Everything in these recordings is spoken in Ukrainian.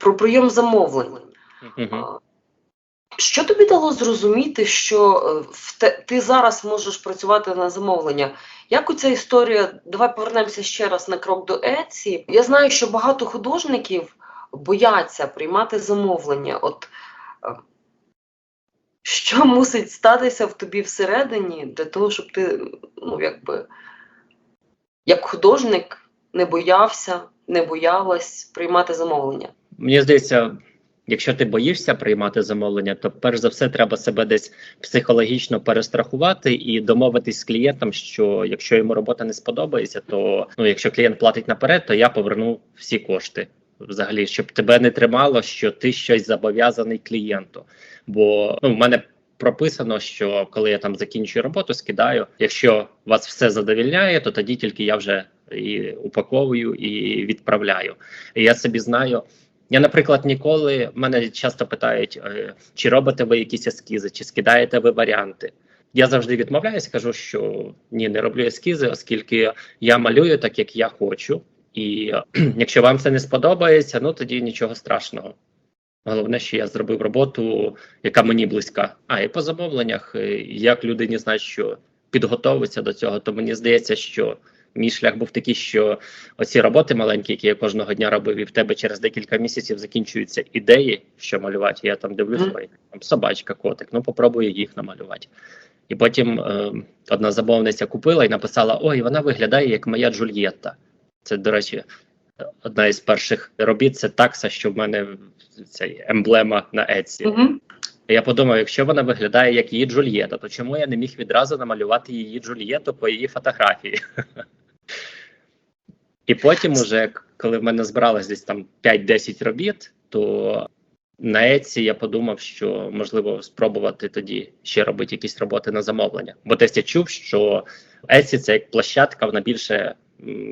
про прийом замовлень. Угу. Що тобі дало зрозуміти, що е, ти зараз можеш працювати на замовлення? Як оця історія? Давай повернемося ще раз на крок до Etsy. Я знаю, що багато художників бояться приймати замовлення. От е, що мусить статися в тобі всередині для того, щоб ти, ну, якби, як художник не боявся, не боялась приймати замовлення? Мені здається, якщо ти боїшся приймати замовлення, то перш за все треба себе десь психологічно перестрахувати і домовитись з клієнтом, що якщо йому робота не сподобається, то ну якщо клієнт платить наперед, то я поверну всі кошти. Взагалі, щоб тебе не тримало, що ти щось зобов'язаний клієнту. Бо ну, в мене прописано, що коли я там закінчую роботу, скидаю. Якщо вас все задовільняє, то тоді тільки я вже і упаковую і відправляю. І я собі знаю. Я, наприклад, ніколи мене часто питають, е, чи робите ви якісь ескізи, чи скидаєте ви варіанти. Я завжди відмовляюсь, кажу, що ні, не роблю ескізи, оскільки я малюю так, як я хочу. І якщо вам це не сподобається, ну тоді нічого страшного. Головне, що я зробив роботу, яка мені близька. А і по замовленнях, е, як людині знать, що підготовиться до цього, то мені здається, що мій шлях був такий, що оці роботи маленькі, які я кожного дня робив, і в тебе через декілька місяців закінчуються ідеї, що малювати. Я там дивлюсь, Мгм. там собачка, котик, ну попробую їх намалювати. І потім е, одна замовниця купила і написала: Ой, вона виглядає як моя Джульєтта. Це, до речі, одна із перших робіт це такса, що в мене цей емблема на Etsy. Угу. І Я подумав, якщо вона виглядає як її Джульєта, то чому я не міг відразу намалювати її Джульєту по її фотографії? І потім, уже, коли в мене збиралось десь там 5-10 робіт, то на Etsy я подумав, що можливо спробувати тоді ще робити якісь роботи на замовлення. Бо десь я чув, що Etsy це як площадка, вона більше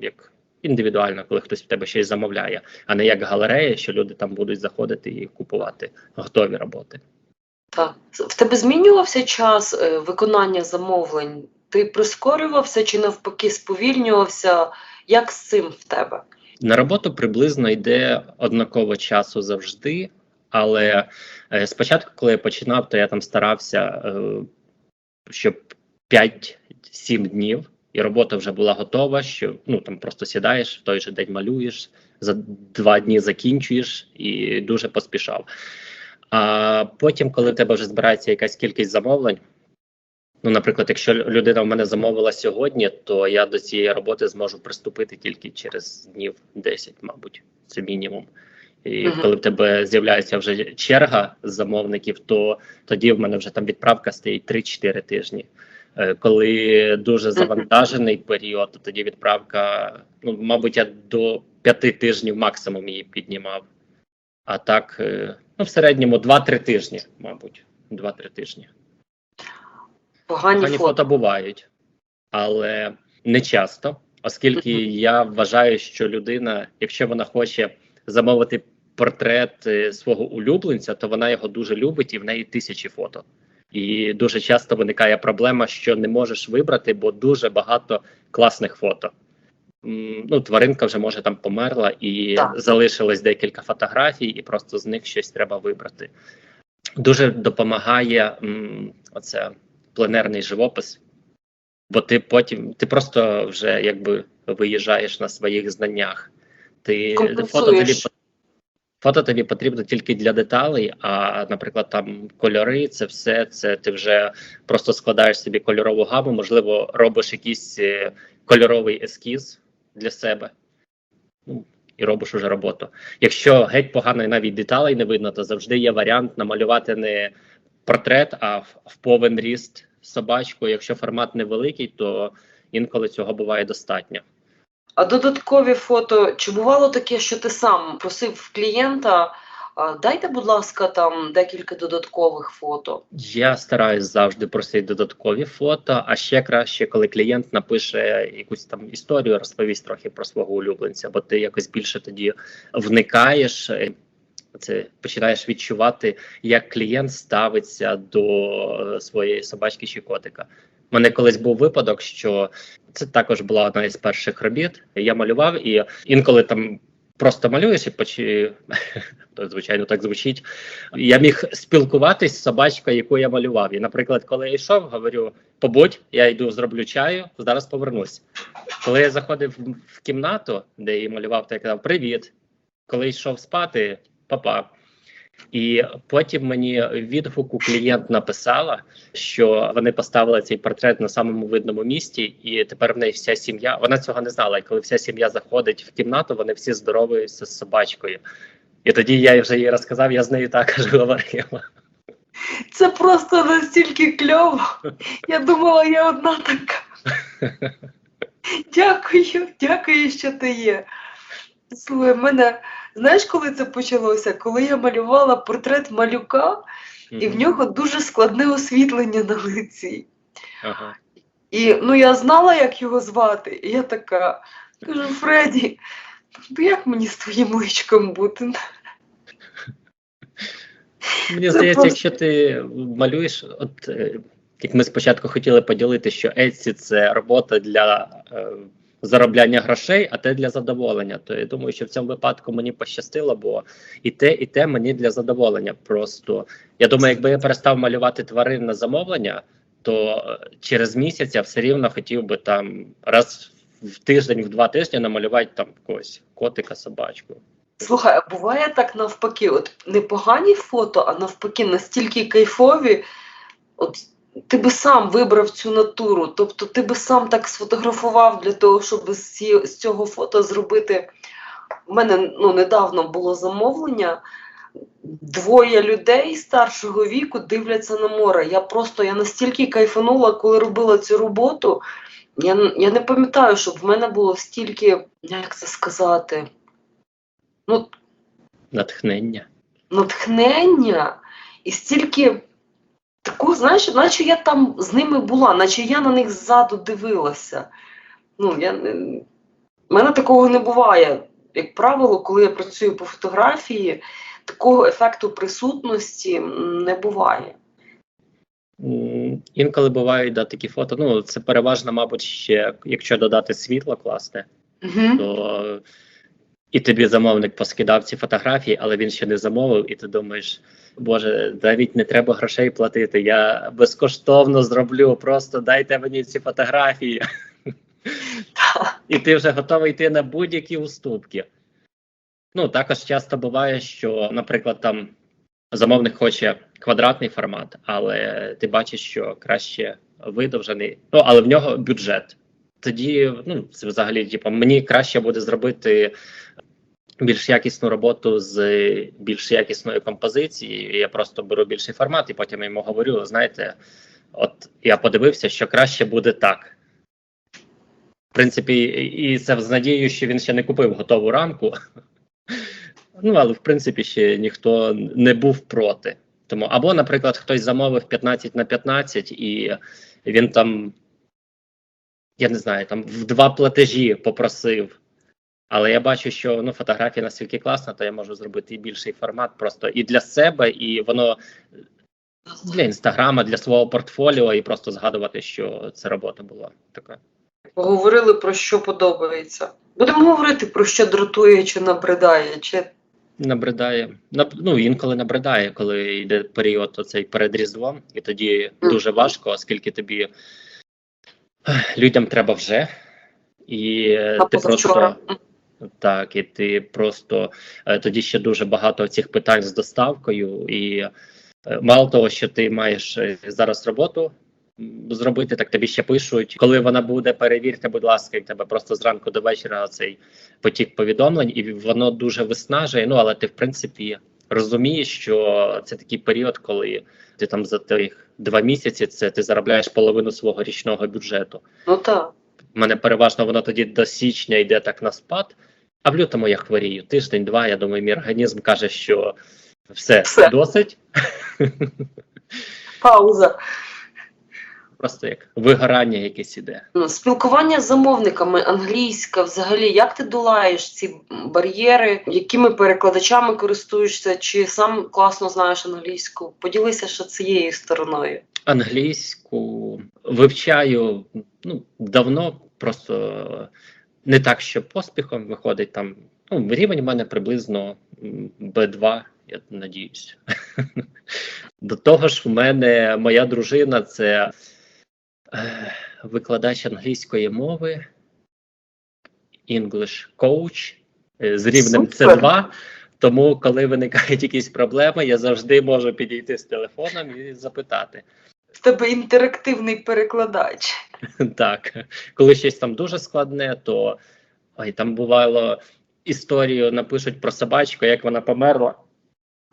як індивідуальна, коли хтось в тебе щось замовляє, а не як галерея, що люди там будуть заходити і купувати готові роботи. Так. В тебе змінювався час е, виконання замовлень? Ти прискорювався чи навпаки сповільнювався? Як з цим в тебе? На роботу приблизно йде однаково часу завжди, але е, спочатку, коли я починав, то я там старався, е, щоб 5-7 днів, і робота вже була готова. Що ну там просто сідаєш в той же день малюєш, за два дні закінчуєш і дуже поспішав. А потім, коли в тебе вже збирається якась кількість замовлень. Ну, наприклад, якщо людина в мене замовила сьогодні, то я до цієї роботи зможу приступити тільки через днів 10, мабуть, це мінімум. І Мгм. коли в тебе з'являється вже черга замовників, то тоді в мене вже там відправка стоїть 3-4 тижні. Е, Коли дуже завантажений період, то тоді відправка, ну, мабуть, я до 5 тижнів максимум її піднімав. А так, е, ну, в середньому 2-3 тижні, мабуть. 2-3 тижні. Погані, Погані фото. фото бувають, але не часто, оскільки Мгм. я вважаю, що людина, якщо вона хоче замовити портрет е, свого улюбленця, то вона його дуже любить і в неї тисячі фото. І дуже часто виникає проблема, що не можеш вибрати, бо дуже багато класних фото. Ну, тваринка вже може там померла, і Так. залишилось декілька фотографій, і просто з них щось треба вибрати. Дуже допомагає м, оце пленерний живопис, бо ти потім ти просто вже якби виїжджаєш на своїх знаннях. Ти фото тобі, фото тобі потрібно тільки для деталей, а, наприклад, там кольори, це все це ти вже просто складаєш собі кольорову гаму, можливо, робиш якийсь е, кольоровий ескіз для себе. Ну, і робиш уже роботу. Якщо геть погано і навіть деталей не видно, то завжди є варіант намалювати не портрет, а в, в повен ріст собачку. Якщо формат невеликий, то інколи цього буває достатньо. А додаткові фото, чи бувало таке, що ти сам просив клієнта, дайте, будь ласка, там декілька додаткових фото. Я стараюсь завжди просити додаткові фото, а ще краще, коли клієнт напише якусь там історію, розповість трохи про свого улюбленця, бо ти якось більше тоді вникаєш. Е, Це починаєш відчувати, як клієнт ставиться до е, своєї собачки чи котика. У мене колись був випадок, що це також була одна із перших робіт. Я малював і інколи там просто малюєш і почи... то, звичайно, так звучить. Я міг спілкуватись з собачкою, яку я малював. І, наприклад, коли я йшов, говорю: побудь, я йду зроблю чаю, зараз повернусь. Коли я заходив в кімнату, де її малював, то я казав Привіт. Коли йшов спати, папа. І потім мені відгуку клієнт написала, що вони поставили цей портрет на самому видному місці, і тепер в неї вся сім'я. Вона цього не знала. І коли вся сім'я заходить в кімнату, вони всі здоровуються з собачкою. І тоді я вже їй розказав, я з нею також говорила. Це просто настільки кльово. Я думала, я одна така. Дякую, дякую, що ти є. Слухай, мене, знаєш, коли це почалося? Коли я малювала портрет малюка, і в нього дуже складне освітлення на лиці. Ага. І ну я знала, як його звати. І я така кажу: Фредді, ну як мені з твоїм личком бути? Мені Це здається, просто- якщо ти малюєш, от е, як ми спочатку хотіли поділити, що Etsy – це робота для е, заробляння грошей, а те для задоволення. То я думаю, що в цьому випадку мені пощастило, бо і те, і те мені для задоволення. Просто я думаю, якби я перестав малювати тварин на замовлення, то е, через місяць я все рівно хотів би там раз в тиждень, в два тижні намалювати там когось котика, собачку. Слухай, а буває так навпаки, от непогані фото, а навпаки, настільки кайфові, от ти би сам вибрав цю натуру, тобто ти би сам так сфотографував для того, щоб з, цього фото зробити. У мене ну, недавно було замовлення. Двоє людей старшого віку дивляться на море. Я просто я настільки кайфанула, коли робила цю роботу. Я, я не пам'ятаю, щоб в мене було стільки, як це сказати, ну, Натхнення. натхнення і стільки такого, знаєш, наче я там з ними була, наче я на них ззаду дивилася. Ну, я, не- в мене такого не буває. Як правило, коли я працюю по фотографії, такого ефекту присутності не буває. Інколи бувають да, такі фото. Ну, це переважно, мабуть, ще якщо додати світло класне, Угу. то і тобі замовник поскидав ці фотографії, але він ще не замовив, і ти думаєш, Боже, навіть не треба грошей платити. Я безкоштовно зроблю, просто дайте мені ці фотографії. І ти вже готовий йти на будь-які уступки. Ну, також часто буває, що, наприклад, там замовник хоче квадратний формат, але ти бачиш, що краще видовжений, ну але в нього бюджет. Тоді, ну, взагалі, типу, мені краще буде зробити більш якісну роботу з більш якісною композицією. Я просто беру більший формат і потім йому говорю: знаєте, от я подивився, що краще буде так. В принципі, і це з надією, що він ще не купив готову рамку. Ну, але в принципі ще ніхто не був проти. Тому, або, наприклад, хтось замовив 15 на 15, і він там, я не знаю, там в два платежі попросив. Але я бачу, що ну, фотографія настільки класна, то я можу зробити і більший формат просто і для себе, і воно для інстаграма, для свого портфоліо, і просто згадувати, що це робота була така. Поговорили про що подобається. Будемо говорити про що дратує чи набридає, чи Набридає. Наб- Ну, інколи набридає, коли йде період оцей перед Різдвом, і тоді дуже важко, оскільки тобі людям треба вже. І на ти просто так, і ти просто е, тоді ще дуже багато цих питань з доставкою, і е, мало того, що ти маєш е, зараз роботу зробити, так тобі ще пишуть. Коли вона буде, перевірте, будь ласка, і тебе просто зранку до вечора цей потік повідомлень, і воно дуже виснажує. Ну але ти, в принципі, розумієш, що це такий період, коли ти там за тих два місяці це ти заробляєш половину свого річного бюджету. Ну так. У мене переважно воно тоді до січня йде так на спад, а в лютому я хворію. Тиждень-два. Я думаю, мій організм каже, що все, Все. досить. Пауза. Просто як вигорання якесь іде. Ну, Спілкування з замовниками, англійська, взагалі, як ти долаєш ці бар'єри, якими перекладачами користуєшся, чи сам класно знаєш англійську? Поділися ще цією стороною. Англійську вивчаю ну, давно, просто не так, що поспіхом виходить там Ну, рівень в мене приблизно м, B2, я надіюсь. До того ж, в мене моя дружина це е, викладач англійської мови, English coach е, з рівнем Супер. C2. Тому, коли виникають якісь проблеми, я завжди можу підійти з телефоном і запитати. В тебе інтерактивний перекладач. Так, коли щось там дуже складне, то ой, там бувало історію напишуть про собачку, як вона померла.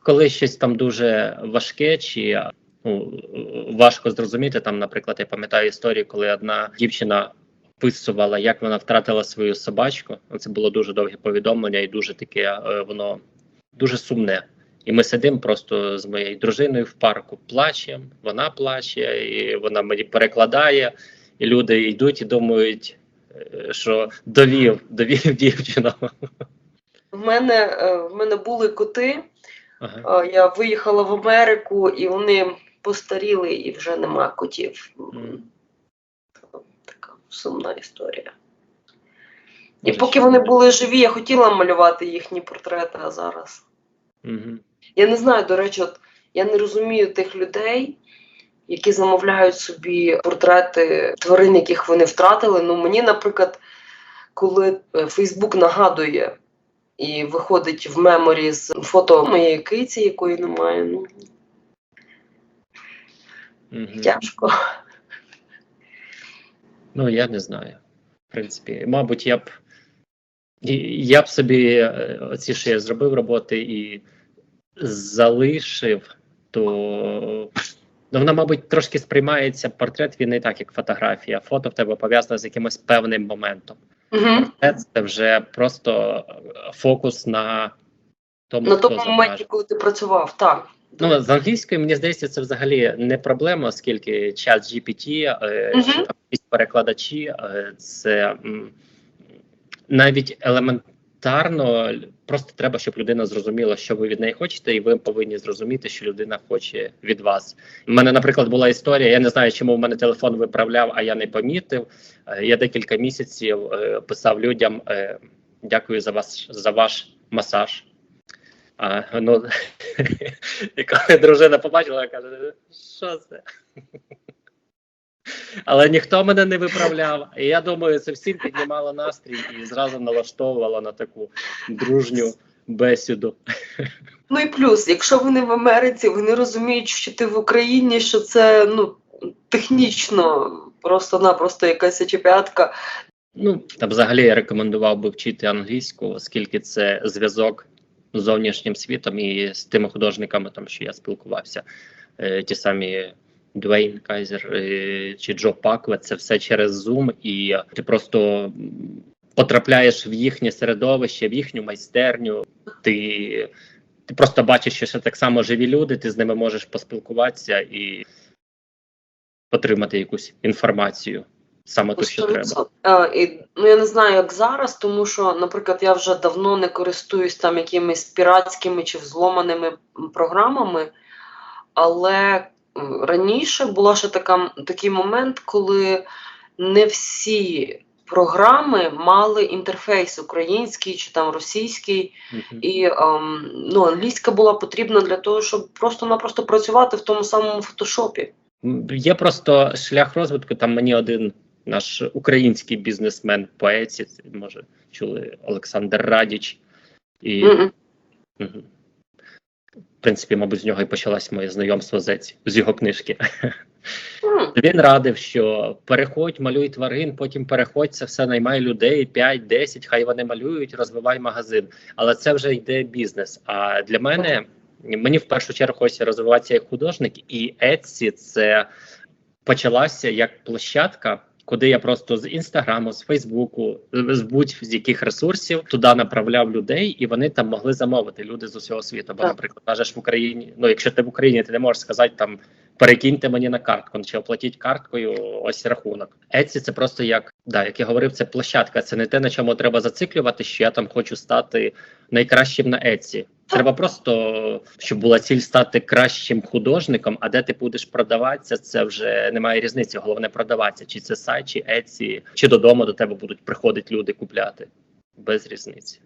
Коли щось там дуже важке, чи ну, важко зрозуміти, там, наприклад, я пам'ятаю історію, коли одна дівчина описувала, як вона втратила свою собачку. Це було дуже довге повідомлення, і дуже таке е, воно дуже сумне. І ми сидимо просто з моєю дружиною в парку, плачемо, вона плаче, і вона мені перекладає, і люди йдуть і думають, е, що довів, довів дівчину. В мене, е, в мене були коти. Ага. Е, Я виїхала в Америку, і вони постаріли, і вже нема котів. Мгм. Така сумна історія. І поки вони були живі, я хотіла малювати їхні портрети, а зараз. Мгм. Я не знаю, до речі, от я не розумію тих людей, які замовляють собі портрети тварин, яких вони втратили. Ну, мені, наприклад, коли е, Фейсбук нагадує і виходить в меморі з фото моєї киці, якої немає, ну Мгм. тяжко. Ну, я не знаю. В принципі, мабуть, я б я б собі е, оці, що я зробив роботи і залишив, то ну, вона, мабуть, трошки сприймається портрет, він не так, як фотографія. Фото в тебе пов'язане з якимось певним моментом. Угу. Портрет це вже просто фокус на тому, На тому моменті, коли ти працював, так. Ну, з англійської, мені здається, це взагалі не проблема, оскільки чат GPT, е, Мгм. чи там якісь перекладачі, е, це м, навіть елементарно, просто треба, щоб людина зрозуміла, що ви від неї хочете, і ви повинні зрозуміти, що людина хоче від вас. У мене, наприклад, була історія. Я не знаю, чому в мене телефон виправляв, а я не помітив. Е, Я декілька місяців е, писав людям: е, дякую за вас за ваш масаж. А, ну, і коли дружина побачила, каже, що це? Але ніхто мене не виправляв. І я думаю, це всім піднімало настрій і зразу налаштовувало на таку дружню бесіду. Ну і плюс, якщо вони в Америці, вони розуміють, що ти в Україні, що це ну технічно просто-напросто якась очепятка. Ну, та взагалі я рекомендував би вчити англійську, оскільки це зв'язок з зовнішнім світом і з тими художниками, там, що я спілкувався, е, ті самі Дуейн Кайзер е, чи Джо Пакве, це все через Zoom, і ти просто потрапляєш в їхнє середовище, в їхню майстерню. Ти, ти просто бачиш, що це так само живі люди, ти з ними можеш поспілкуватися і отримати якусь інформацію. Саме ту, що треба. 100%. Е, і, ну я не знаю, як зараз, тому що, наприклад, я вже давно не користуюсь там якимись піратськими чи взломаними програмами, але раніше була ще така, такий момент, коли не всі програми мали інтерфейс український чи там російський. І ем, ну, англійська була потрібна для того, щоб просто-напросто працювати в тому самому фотошопі. Є просто шлях розвитку. Там мені один наш український бізнесмен поеті, може чули Олександр Радіч, і мгм. в принципі, мабуть, з нього і почалось моє знайомство з, Еці- з його книжки. М. Він радив, що переходь, малюй тварин, потім переходь, це все наймай людей 5-10, хай вони малюють, розвивай магазин. Але це вже йде бізнес. А для мене мені в першу чергу хочеться розвиватися як художник, і Etsy це почалася як площадка. Куди я просто з інстаграму, з Фейсбуку, з будь-з яких ресурсів туди направляв людей, і вони там могли замовити люди з усього світу. Бо, наприклад, кажеш в Україні. Ну, якщо ти в Україні, ти не можеш сказати там перекиньте мені на картку чи оплатіть карткою ось рахунок. Etsy це просто як да, як я говорив, це площадка. Це не те, на чому треба зациклювати, що я там хочу стати найкращим на Etsy. Треба просто, щоб була ціль стати кращим художником, а де ти будеш продаватися, це вже немає різниці. Головне продаватися, чи це сайт, чи Etsy, чи додому до тебе будуть приходити люди купляти. Без різниці.